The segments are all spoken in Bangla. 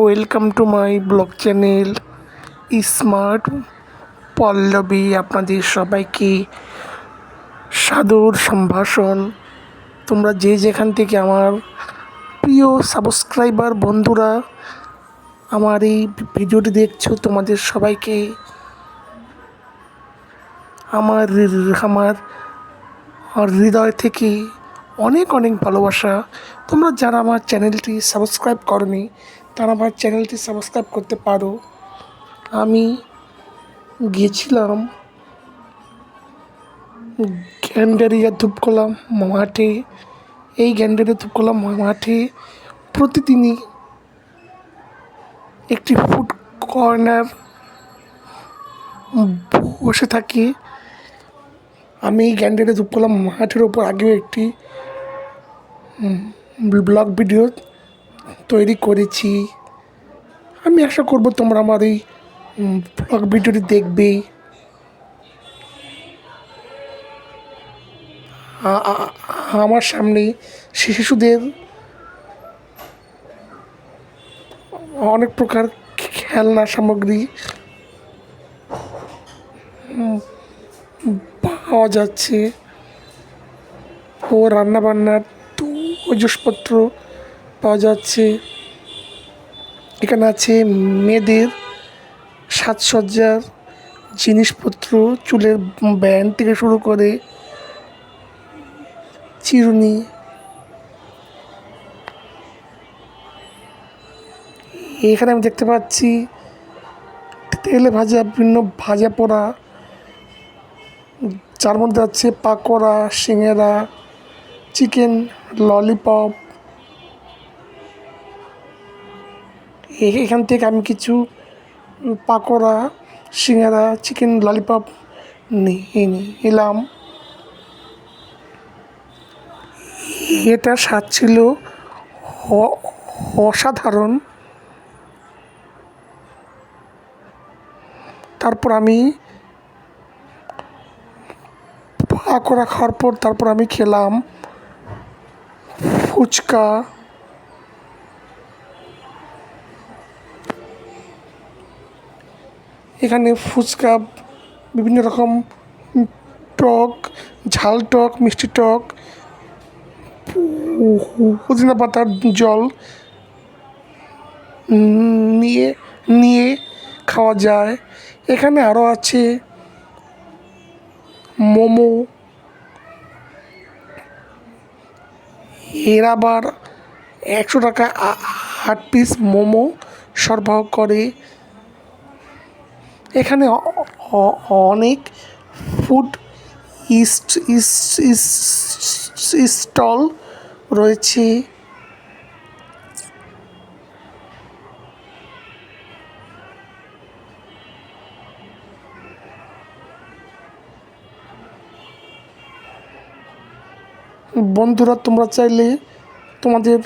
Welcome to my blog channel smart Pallavi, আপনাদের সবাইকে সাদর সম্ভাষণ। তোমরা যে যেখান থেকে আমার প্রিয় সাবস্ক্রাইবার বন্ধুরা আমার এই ভিডিওটি দেখছ, তোমাদের সবাইকে আমার আমার হৃদয় থেকে অনেক অনেক ভালোবাসা। তোমরা যারা আমার চ্যানেলটি সাবস্ক্রাইব করনি তারা আমার চ্যানেলটি সাবস্ক্রাইব করতে পারো। আমি গিয়েছিলাম গ্যান্ডারিয়া ধূপকলা মাঠে এই গ্যান্ডারিয়া ধূপকলা মাঠে প্রতিদিনই একটি ফুড কর্নার বসে থাকি। আমি এই গ্যান্ডারে ধূপকলা মাঠের ওপর আগেও একটি ব্লগ ভিডিও তৈরি করেছি। আমি আশা করব তোমরা আমার এই ব্লগ ভিডিওটি দেখবে। আমার সামনে শিশুদের অনেক প্রকার খেলনা সামগ্রী পাওয়া যাচ্ছে। ও রান্নাবান্নার ওজসপত্র পাওয়া যাচ্ছে। এখানে আছে মেয়েদের সাজসজ্জার জিনিসপত্র, চুলের ব্যান্ড থেকে শুরু করে চিরুনি, এখানে আমি দেখতে পাচ্ছি তেলে ভাজা, বিভিন্ন ভাজা পোড়া, যার মধ্যে আছে পাকোড়া সিঙেরা চিকেন, ললিপপ এখান থেকে আমি কিছু পাকোড়া, সিঙ্গারা, চিকেন, ললিপপ নিলাম। এটা স্বাদ ছিল অসাধারণ। তারপর আমি পাকোড়া খাওয়ার পর তারপর আমি খেলাম ফুচকা। এখানে ফুচকা, বিভিন্ন রকম টক, ঝাল টক, মিষ্টি টক, পুদিনা পাতার জল নিয়ে নিয়ে খাওয়া যায়। এখানে আরও আছে মোমো, এর আবার একশো টাকা আট পিস মোমো সরবরাহ করে। এখানে অনেক ফুড ইস্ট স্টল রয়েছে। বন্ধুরা তোমরা চাইলে তোমাদের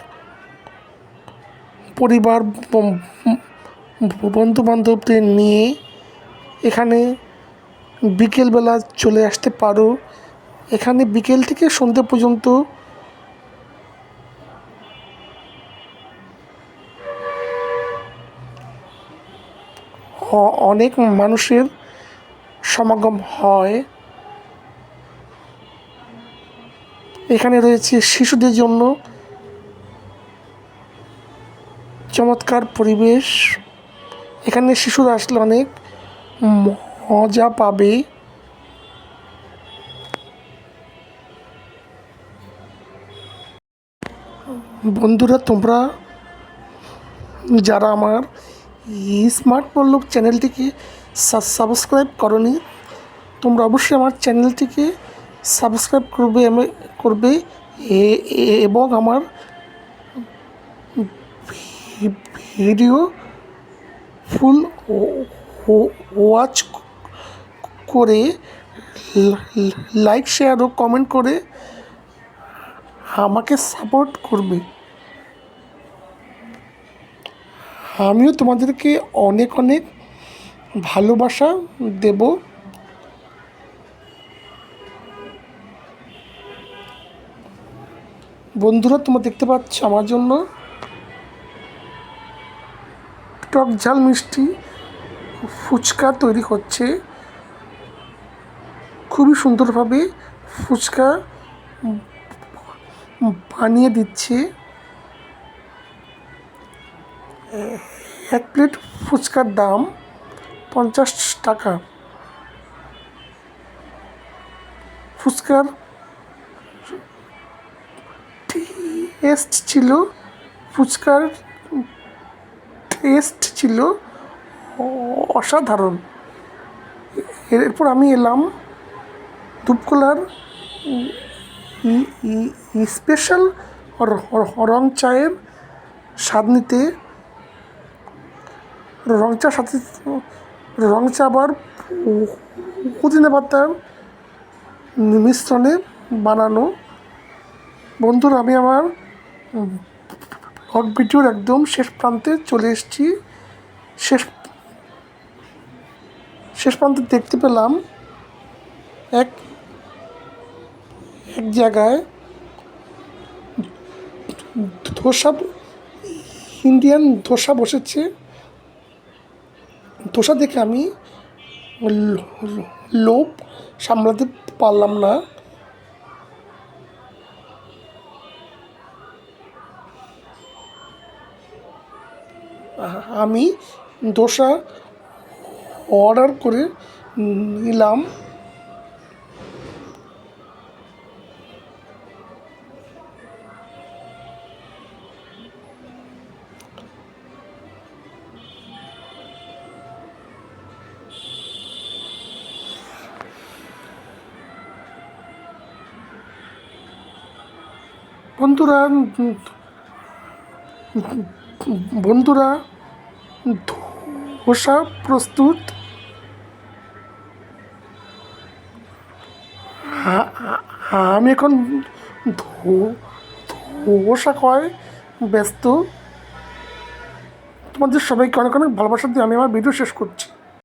পরিবার বন্ধু বান্ধবদের নিয়ে এখানে বিকেলবেলা চলে আসতে পারো। এখানে বিকেল থেকে সন্ধ্যে পর্যন্ত অনেক মানুষের সমাগম হয়। এখানে রয়েছে শিশুদের জন্য চমৎকার পরিবেশ। এখানে শিশুরা আসলে অনেক মজা পাবে। বন্ধুরা, তোমরা যারা আমার স্মার্ট পল্লব চ্যানেলটিকে সাবস্ক্রাইব করনি, তোমরা অবশ্যই আমার চ্যানেলটিকে সাবস্ক্রাইব করবে, আমি- করবে এবং আমার ভিডিও ফুল ওয়াচ করে লাইক শেয়ার ও কমেন্ট করে আমাকে সাপোর্ট করবে। আমিও তোমাদেরকে অনেক অনেক ভালোবাসা দেব। বন্ধুরা, তোমরা দেখতে পাচ্ছ আমার জন্য টক ঝাল মিষ্টি। ফুচকা তৈরি হচ্ছে। খুবই সুন্দরভাবে ফুচকা বানিয়ে দিচ্ছে। এক প্লেট ফুচকার দাম পঞ্চাশ টাকা। ফুচকার টেস্ট ছিল, ফুচকার টেস্ট ছিল অসাধারণ। এরপর আমি এলাম ধূপকলার স্পেশাল রং চায়ের স্বাদ নিতে রং চা সাথে, রং চা আবার পুদিনা পাতার মিশ্রণে বানানো। বন্ধুরা, আমি আমার ভিডিওর একদম শেষ প্রান্তে চলে এসেছি। শেষ শেষ প্রান্তে দেখতে পেলাম এক এক জায়গায় ধোসা, ইন্ডিয়ান ধোসা বসেছে। ধোসা দেখে আমি লোভ সামলাতে পারলাম না। আমি ধোসা অর্ডার করে নিলাম। বন্ধুরা বন্ধুরা ধোসা প্রস্তুত। আমি এখন ধোসা কয়, ব্যস্ত। তোমাদের সবাইকে অনেক অনেক ভালোবাসা দিয়ে আমি আমার ভিডিও শেষ করছি।